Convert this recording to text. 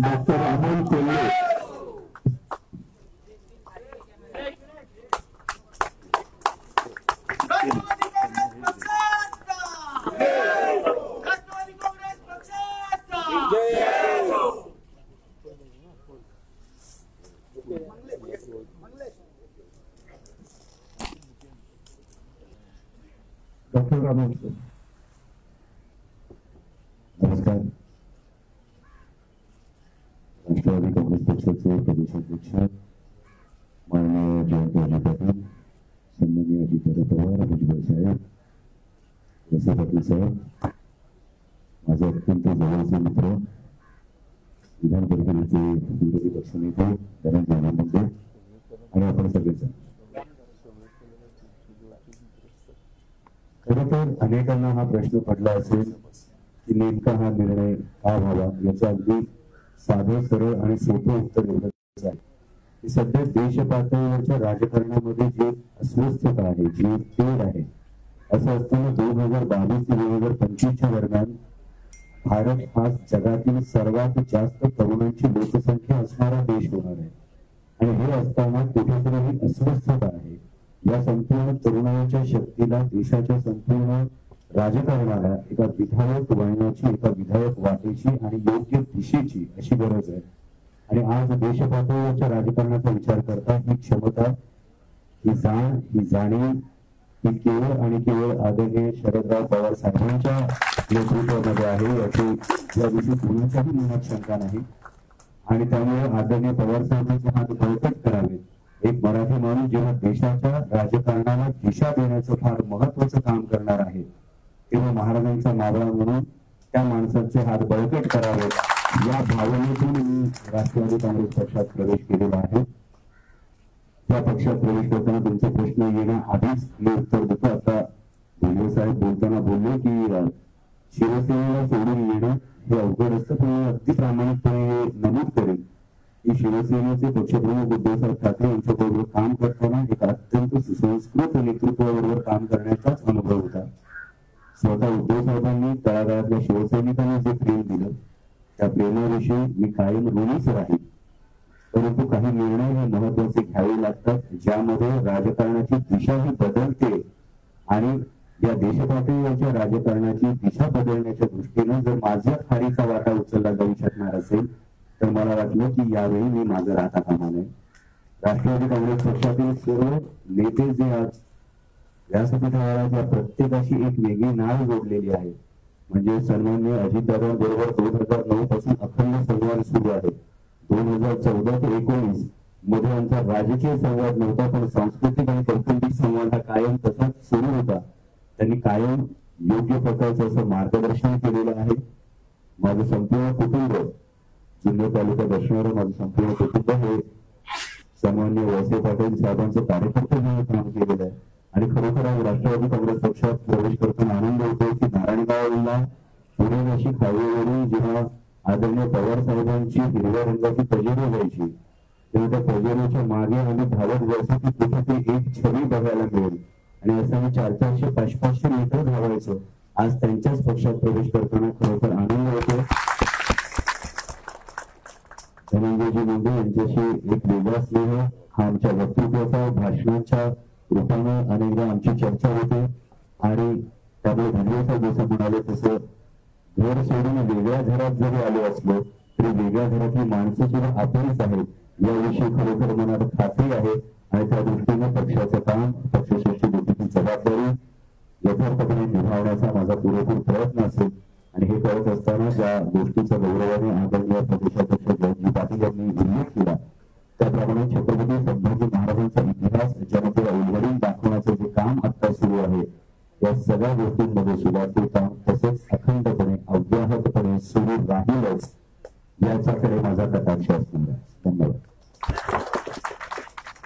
Doctor Amol Kolhe Rashtravadi Congress पक्षाचा राष्ट्रवादी काँग्रेस पक्षाचे प्रदेशाध्यक्ष माननीय जयंतरावजी पाटील सन्माननीय अजितदादा पवार भुजबळ साहेब वसे पाटील साहेब माझे अत्यंत जवळचे मित्र विधान परिषदेचे विरोधी पक्षनेते धनंजय मुंडे आणि आपण सगळेजण खरं तर अनेकांना हा प्रश्न पडला असेल की नेमका हा निर्णय का व्हावा याचं अगदी साधं सरळ आणि सोपं उत्तर एवढंच आहे. की सध्या देश पातळीवरच्या राजकारणामध्ये जी अस्वस्थता आहे जी तेढ आहे असं असताना दोन हजार बावीस ते दोन हजार पंचवीसच्या दरम्यान भारत हा जगातील सर्वात जास्त तरुणांची लोकसंख्या असणारा देश होणार आहे. आणि हे असताना कुठेतरी ही अस्वस्थता आहे. या संपूर्ण तरुणांच्या शक्तीला देशाच्या संपूर्ण राजकारणाला एका विधायक वळणाची एका विधायक वाटेची आणि योग्य दिशेची अशी गरज आहे. आणि आज देश पातळीवरच्या राजकारणाचा विचार करता ही क्षमता ही जाण ही जाणीव ही केवळ आणि केवळ आदरणीय शरदराव पवार साहेबांच्या नेतृत्वामध्ये आहे याची या दिवशी मनात शंका नाही. आणि त्यामुळे आदरणीय पवार साहेबांचे हात बळकट करावे. एक मराठी माणूस जेव्हा देशाच्या राजकारणाला दिशा देण्याचं फार महत्वाचं काम करणार आहे किंवा महाराजांचा मावळा म्हणून त्या माणसाचे हात बळकट करावेत या भावनेतून मी राष्ट्रवादी काँग्रेस पक्षात प्रवेश केलेला आहे. त्या पक्षात प्रवेश करताना तुमचे प्रश्न येण्याआधीच मी उत्तर देतो आता भुजबळ साहेब बोलताना बोलले की शिवसेनेला सोडून येणं हे अवघड असतं पण मी अगदी प्रामाणिकपणे नमूद करेन. की शिवसेनेचे पक्षप्रमुख उद्धवसाहेब ठाकरे यांच्याबरोबर काम करताना एक अत्यंत सुसंस्कृत नेतृत्वाबरोबर काम करण्याचाच अनुभव होता. स्वतः उद्धव साहेबांनी तळागाळातल्या शिवसैनिकांना जे प्रेम दिलं त्या प्रेमाविषयी मी कायम ऋणीच राहील परंतु काही निर्णय हे महत्त्वाचे घ्यावे लागतात ज्यामध्ये राजकारणाची दिशा ही बदलते आणि या देशपातळीवरच्या राजकारणाची दिशा बदलण्याच्या दृष्टीनं जर माझ्या खारीचा वाटा उचलला जाऊ शकणार असेल तर मला वाटलं की यावेळी मी माझं राहता कामा नये. राष्ट्रवादी काँग्रेस पक्षातील सर्व नेते जे आज व्यासपीठावर त्या प्रत्येकाशी एक वेगळी नाळ जोडलेली आहे. म्हणजे सन्मान्य अजितदादांबरोबर दोन हजार नऊ पासून अखंड संवाद सुरू आहे. दोन हजार चौदा ते एकोणीसमध्ये आमचा राजकीय संवाद नव्हता पण सांस्कृतिक आणि कौटुंबिक संवाद हा कायम तसाच सुरू होता. त्यांनी कायम योग्य प्रकारचं असं मार्गदर्शन केलेलं आहे. माझं संपूर्ण कुटुंब जुन्नर तालुका असणारं माझं संपूर्ण कुटुंब हे सामान्य वळसे पाटील साहेबांचं कार्यकर्ते म्हणून काम केलेलं आहे. आणि खरोखर आज राष्ट्रवादी काँग्रेस पक्षात प्रवेश करताना आनंद होतो की नारायणगावला पुणे नाशिक हायवेवरून जेव्हा आदरणीय पवार साहेबांची हिरव्या रंगाची पजेरी व्हायची तेव्हा त्या पजेरीच्या मागे आम्ही धावत जायचो की कुठेतरी एक छवी बघायला मिळेल. आणि असं आम्ही चार चारशे पाच पाचशे मीटर धावायचो. आज त्यांच्याच पक्षात प्रवेश करताना खरोखर आनंद होतो धनंजयजी मुंडे यांच्याशी एक वेगळा स्नेह हा आमच्या वक्तृत्वाचा भाषणांच्या रूपानं अनेकदा आमची चर्चा होते आणि त्यामुळे धनंजय साहेब जसं म्हणाले तसं घर सोडून वेगळ्या घरात जरी आलो असलो तरी वेगळ्या घरातली माणसं सुद्धा आपणच आहेत. याविषयी खरोखर मनात खात्री आहे आणि त्या दृष्टीनं पक्षाचं काम पक्षश्रेष्ठी गोष्टीची जबाबदारी यथार्थपणे निभावण्याचा माझा पुरेपूर प्रयत्न असेल. आणि हे करत असताना ज्या गोष्टीचा गौरवाने आदरणीय प्रदेशाध्यक्ष जयंती पाटील यांनी उल्लेख केला त्याप्रमाणे छत्रपती सगळ्या गोष्टींमध्ये सुद्धा ते काम